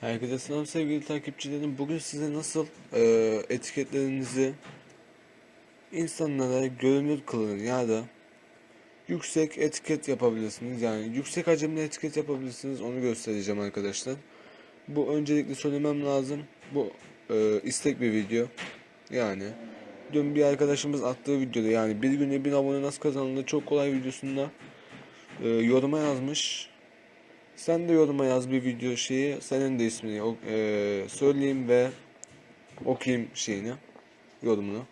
Herkese selam sevgili takipçilerim. Bugün size nasıl e, etiketlerinizi insanlara görünür kılın ya da yüksek etiket yapabilirsiniz. Yani yüksek hacimli etiket yapabilirsiniz. Onu göstereceğim arkadaşlar. Bu öncelikle söylemem lazım. Bu e, istek bir video. Yani dün bir arkadaşımız attığı videoda yani bir günde bin abone nasıl kazanılır çok kolay videosunda e, yoruma yazmış. Sen de yoruma yaz bir video şeyi. Senin de ismini eee, söyleyeyim ve okuyayım şeyini, yorumunu.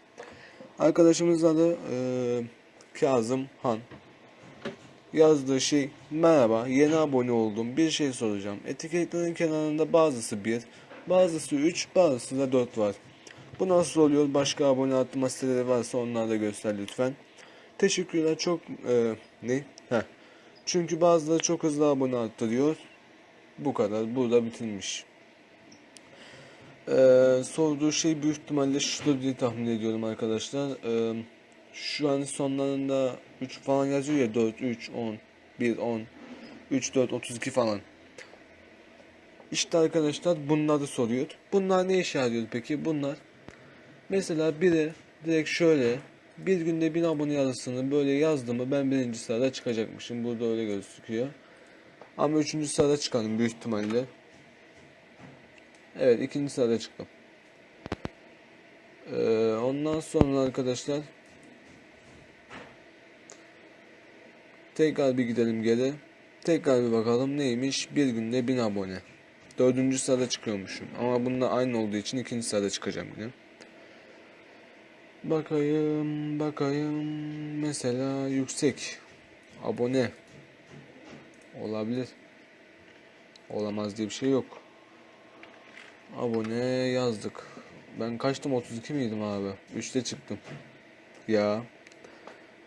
Arkadaşımız adı eee, Kazım Han. Yazdığı şey merhaba yeni abone oldum bir şey soracağım. Etiketlerin kenarında bazısı 1, bazısı 3, bazısı da 4 var. Bu nasıl oluyor? Başka abone arttırma siteleri varsa onları da göster lütfen. Teşekkürler çok eee, ne? Heh. Çünkü bazıları çok hızlı abone arttırıyor. Bu kadar. Burada bitirmiş. Ee, sorduğu şey büyük ihtimalle şudur diye tahmin ediyorum arkadaşlar. Ee, şu an sonlarında 3 falan yazıyor ya 4, 3, 10, 1, 10, 3, 4, 32 falan. İşte arkadaşlar bunları soruyor. Bunlar ne işe yarıyor peki? Bunlar mesela biri direkt şöyle bir günde bin abone yazısını böyle yazdı mı ben birinci sırada çıkacakmışım. Burada öyle gözüküyor. Ama üçüncü sırada çıkanım büyük ihtimalle. Evet ikinci sırada çıktım. Ee, ondan sonra arkadaşlar tekrar bir gidelim geri. Tekrar bir bakalım neymiş. Bir günde bin abone. Dördüncü sırada çıkıyormuşum. Ama bununla aynı olduğu için ikinci sırada çıkacağım yine. Bakayım, bakayım. Mesela yüksek. Abone. Olabilir. Olamaz diye bir şey yok. Abone yazdık. Ben kaçtım 32 miydim abi? 3'te çıktım. Ya.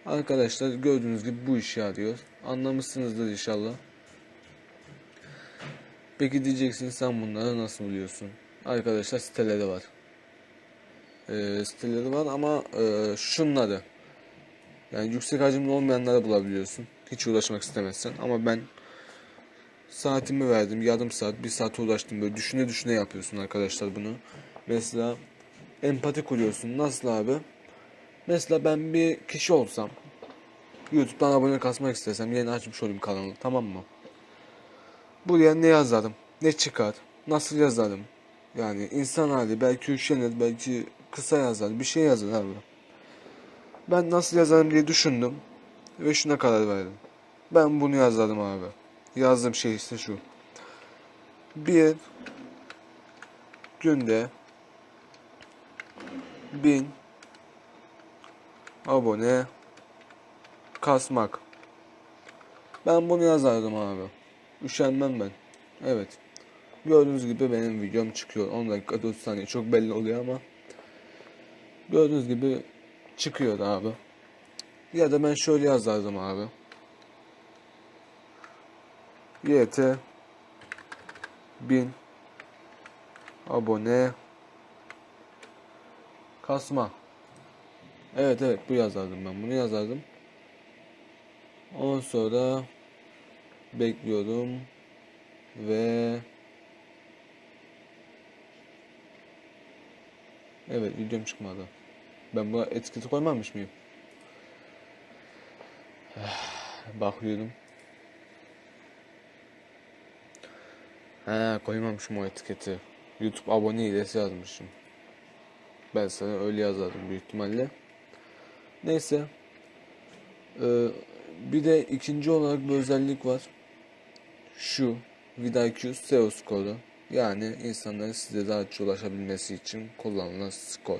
Arkadaşlar gördüğünüz gibi bu işe yarıyor. Anlamışsınızdır inşallah. Peki diyeceksin sen bunları nasıl biliyorsun? Arkadaşlar siteleri var. Ee, siteleri var ama e, şunları. Yani yüksek hacimli olmayanları bulabiliyorsun. Hiç uğraşmak istemezsen. Ama ben saatimi verdim. Yarım saat, bir saat uğraştım. Böyle düşüne düşüne yapıyorsun arkadaşlar bunu. Mesela empati kuruyorsun. Nasıl abi? Mesela ben bir kişi olsam YouTube'dan abone kasmak istesem yeni açmış olayım kanalı tamam mı? Buraya ne yazarım? Ne çıkar? Nasıl yazarım? Yani insan hali belki üşenir belki kısa yazar bir şey yazar abi. Ben nasıl yazarım diye düşündüm ve şuna karar verdim. Ben bunu yazarım abi. Yazdığım şey işte şu. Bir günde bin abone kasmak. Ben bunu yazardım abi. Üşenmem ben. Evet. Gördüğünüz gibi benim videom çıkıyor. 10 dakika 4 saniye çok belli oluyor ama gördüğünüz gibi çıkıyor abi. Ya da ben şöyle yazardım abi. YT 1000 abone kasma. Evet evet bu yazardım ben. Bunu yazardım. Ondan sonra bekliyorum ve Evet videom çıkmadı. Ben buna etiketi koymamış mıyım? Bakıyorum. He koymamışım o etiketi. YouTube abone hilesi yazmışım. Ben sana öyle yazardım büyük ihtimalle. Neyse. Ee, bir de ikinci olarak bir özellik var. Şu VidIQ SEO skoru. Yani insanların size rahatça ulaşabilmesi için kullanılan skor.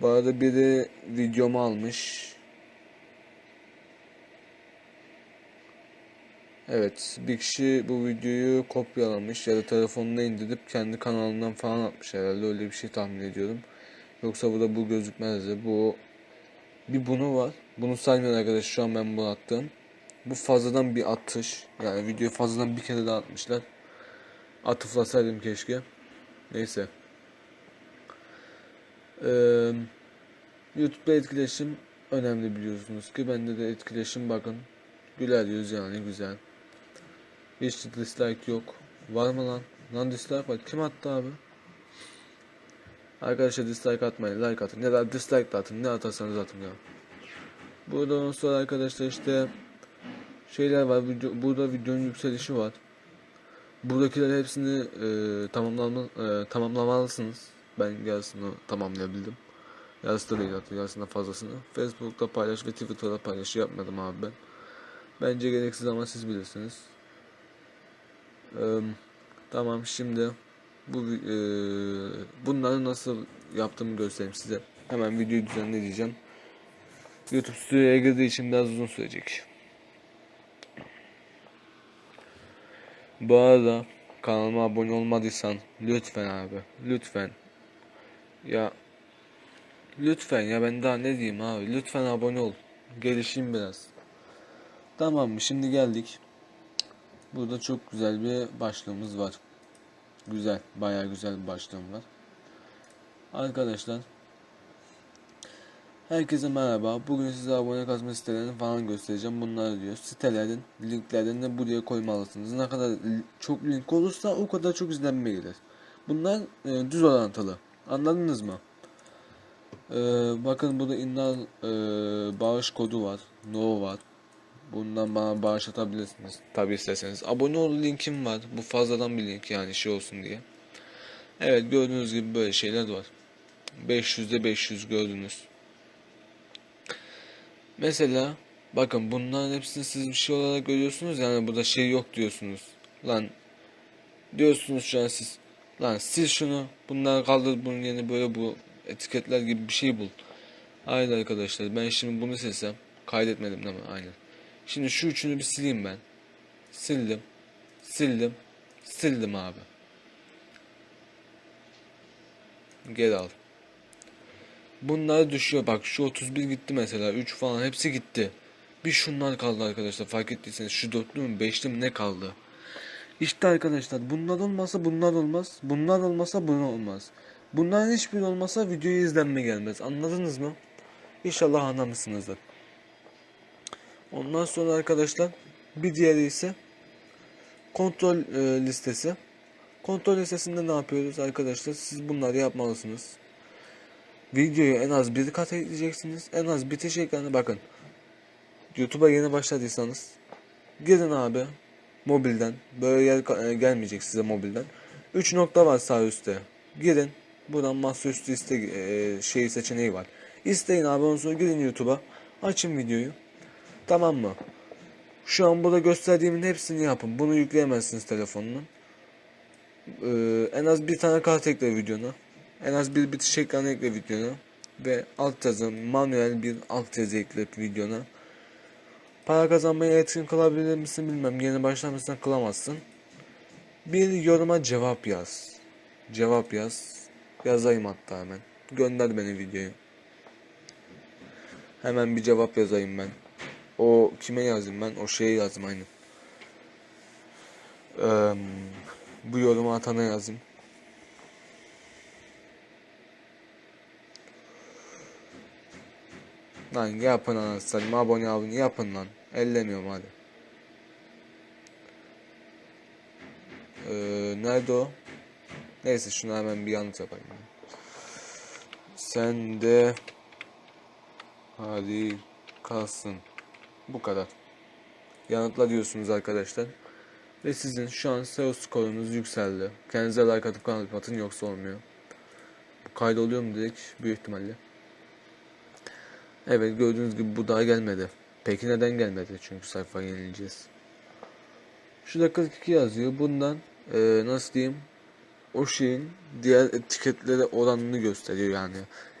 Bu arada biri videomu almış. Evet, bir kişi bu videoyu kopyalamış ya da telefonuna indirip kendi kanalından falan atmış herhalde öyle bir şey tahmin ediyorum. Yoksa burada bu gözükmezdi. Bu bir bunu var. Bunu saymıyorum arkadaş şu an ben bunu attım. Bu fazladan bir atış. Yani videoyu fazladan bir kere daha atmışlar. Atıflasaydım keşke. Neyse. Ee, YouTube'da etkileşim önemli biliyorsunuz ki. Bende de etkileşim bakın. Güler yüz yani güzel. Hiç dislike yok. Var mı lan? Lan dislike var. Kim attı abi? Arkadaşlar dislike atmayın. Like atın. Ya da dislike de atın. Ne atarsanız atın ya. Buradan sonra arkadaşlar işte şeyler var. Video, burada videonun yükselişi var. Buradakiler hepsini e, tamamlama, e, tamamlamalısınız. Ben yarısını tamamlayabildim. Yarısı da değil hatta yarısından fazlasını. Facebook'ta paylaş ve Twitter'da paylaş yapmadım abi ben. Bence gereksiz ama siz bilirsiniz. Eee, tamam şimdi bu eee, bunları nasıl yaptığımı göstereyim size. Hemen videoyu düzenleyeceğim. YouTube Studio'ya girdiği için biraz uzun sürecek. Bu arada kanalıma abone olmadıysan lütfen abi lütfen. Ya lütfen ya ben daha ne diyeyim abi lütfen abone ol. Gelişeyim biraz. Tamam mı? Şimdi geldik. Burada çok güzel bir başlığımız var. Güzel bayağı güzel bir başlığım var. Arkadaşlar Herkese merhaba. Bugün size abone kasma sitelerini falan göstereceğim. Bunları diyor. Sitelerin linklerini de buraya koymalısınız. Ne kadar çok link olursa o kadar çok izlenme gelir. Bunlar e, düz orantılı. Anladınız mı? E, bakın burada innar e, bağış kodu var. No var. Bundan bana bağış atabilirsiniz. Tabi isterseniz. Abone ol linkim var. Bu fazladan bir link yani şey olsun diye. Evet gördüğünüz gibi böyle şeyler var. 500'de 500 gördünüz. Mesela bakın bunların hepsini siz bir şey olarak görüyorsunuz yani burada şey yok diyorsunuz. Lan diyorsunuz şu an siz. Lan sil şunu bunları kaldır bunun yerine böyle bu etiketler gibi bir şey bul. Hayır arkadaşlar ben şimdi bunu silsem kaydetmedim değil mi? Aynen. Şimdi şu üçünü bir sileyim ben. Sildim. Sildim. Sildim abi. Geri al. Bunlar düşüyor bak şu 31 gitti mesela 3 falan hepsi gitti. Bir şunlar kaldı arkadaşlar fark ettiyseniz şu dörtlü mü beşli mi ne kaldı. İşte arkadaşlar bunlar olmasa bunlar olmaz. Bunlar olmasa bunlar olmaz. Bunların hiçbiri olmasa videoya izlenme gelmez. Anladınız mı? İnşallah anlamışsınızdır. Ondan sonra arkadaşlar bir diğeri ise kontrol e, listesi. Kontrol listesinde ne yapıyoruz arkadaşlar? Siz bunları yapmalısınız. Videoyu en az bir kat ekleyeceksiniz. En az bitiş ekranı bakın. YouTube'a yeni başladıysanız girin abi mobilden. Böyle yer e, gelmeyecek size mobilden. 3 nokta var sağ üstte. Girin. Buradan masaüstü iste e, şey seçeneği var. İsteyin abi ondan sonra girin YouTube'a. Açın videoyu. Tamam mı? Şu an burada gösterdiğimin hepsini yapın. Bunu yükleyemezsiniz telefonuna. Ee, en az bir tane kart ekle videona. En az bir bitiş ekranı ekle videona. Ve alt yazı manuel bir alt yazı ekle videona. Para kazanmaya yetkin kılabilir misin bilmem. Yeni başlamışsan kılamazsın. Bir yoruma cevap yaz. Cevap yaz. Yazayım hatta hemen. Gönder beni videoyu. Hemen bir cevap yazayım ben. O kime yazayım ben? O şeye yazayım aynı. Eee, bu yorumu atana yazayım. Lan yapın anasını abone abone yapın lan. Ellemiyorum hadi. Ee, nerede o? Neyse şunu hemen bir yanıt yapayım. Sen de hadi kalsın. Bu kadar. Yanıtla diyorsunuz arkadaşlar. Ve sizin şu an SEO skorunuz yükseldi. Kendinize like atıp kanal atın yoksa olmuyor. Bu kaydoluyor mu direkt? Büyük ihtimalle. Evet gördüğünüz gibi bu daha gelmedi. Peki neden gelmedi? Çünkü sayfa yenileceğiz. Şurada 42 yazıyor. Bundan e, nasıl diyeyim? O şeyin diğer etiketlere oranını gösteriyor yani.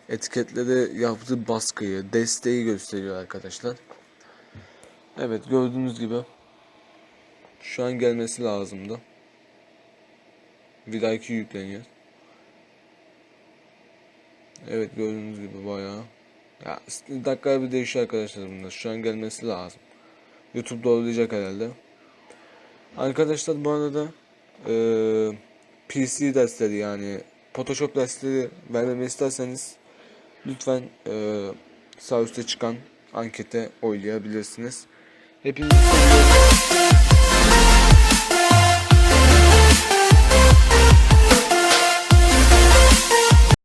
Etiketlere yaptığı baskıyı, desteği gösteriyor arkadaşlar. Evet gördüğünüz gibi şu an gelmesi lazımdı. Vida 2 yükleniyor. Evet gördüğünüz gibi bayağı. Ya dakika bir değişiyor arkadaşlar bunda. Şu an gelmesi lazım. YouTube doğrulayacak herhalde. Arkadaşlar bu arada eee PC dersleri yani Photoshop dersleri vermemi isterseniz lütfen eee sağ üstte çıkan ankete oylayabilirsiniz. Hepinizi seviyorum.